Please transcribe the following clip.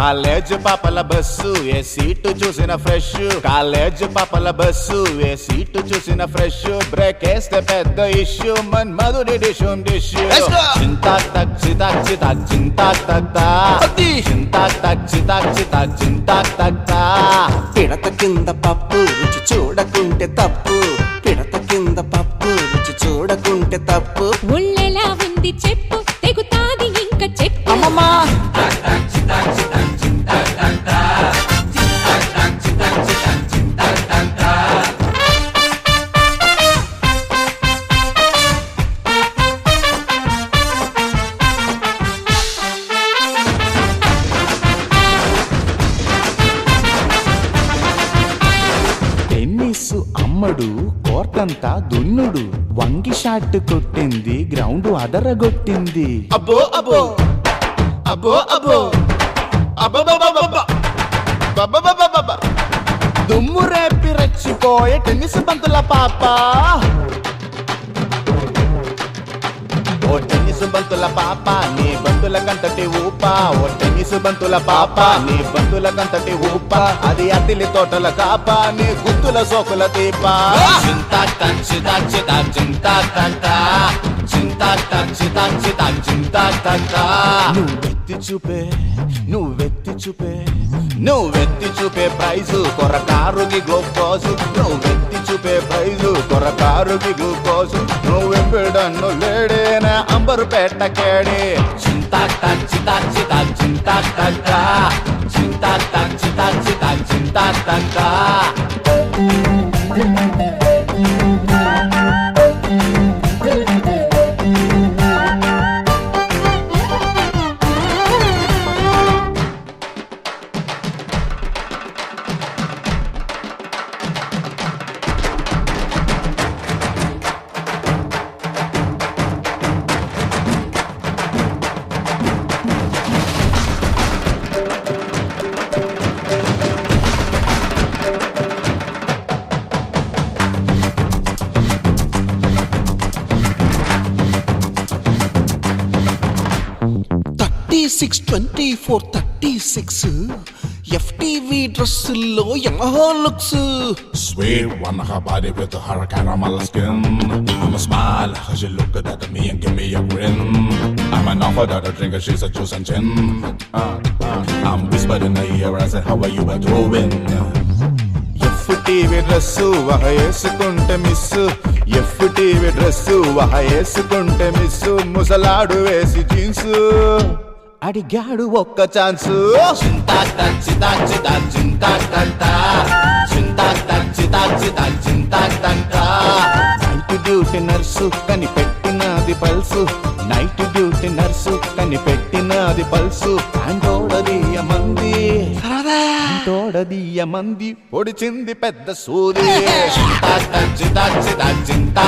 College పాపల bus ఏ seat చూసిన ఫ్రెష్. కాలేజ్ పాపల బస్సు ఏ సీటు చూసిన ఫ్రెష్. బ్రేక్ వేస్తే పెద్ద ఇష్యూ మన్ మధుడి డిషుం డిష్. చింతా తక్ చితాక్ చితాక్ చింతా తక్. చింతా తక్ చితాక్ చితాక్ చింతా తక్ తా పిడత కింద పప్పు రుచి చూడకుంటే తప్పు. పిడత కింద పప్పు రుచి చూడకుంటే తప్పు. ఒళ్ళెలా ఉంది చెప్పు. టెన్నిస్ అమ్మడు కోర్టంతా దున్నుడు. వంగి షాట్ కొట్టింది గ్రౌండ్ అదరగొట్టింది. అబ్బో అబ్బో. అబ్బో అబ్బో. దుమ్ము రేపి రెచ్చిపోయే టెన్నిస్ బంతుల పాప. ఓ టెన్నిస్ బంతుల పాప నీ బంతుల కంతటి ఊప ఓ టెన్నిస్ బంతుల పాప నీ బంతుల కంతటి ఊప అది అతిలి తోటల కాప నీ గుత్తుల సోకుల దీప చింతా చితా చితా చింతా చింతా చితా చితా చింతా టక్ నువ్వెత్తి చూపే నువ్వెత్తి చూపే నువ్వెత్తి చూపే ప్రైజు కొరకారుకి గ్లూకోజు. నువ్వెత్తి చూపే ప్రైజు కొరకారుకి గ్లూకోజు. నువ్వెంబిడన్ను లేడేనా అంబరు పెట్ట కేడే చింతా టక్ చితా చితా చింతా టక్ చింతా టక్ చితా చితా చింతా six twenty four thirty six FTV డ్రెస్సుల్లో యమహో looks Sweet one, her body with her caramel skin. I'ma smile, cause you look good at me and give me a grin. I'm an offer that a drinker, she's a juice and gin. Uh, uh, I'm whispered in the ear, I said, how are you been doing? F TV dress వహ వేసుకుంటే miss F TV dress వహ వేసుకుంటే miss ముసలాడు వేసి jeans అడిగాడు ఒక్క chance. Night duty nurse కనిపెట్టినది pulse. Night duty nurse కనిపెట్టినది pulse. అంటోడదీయ మంది. తోడదీయ మంది. పొడిచింది పెద్ద సూది. చింతా చింతా చింతా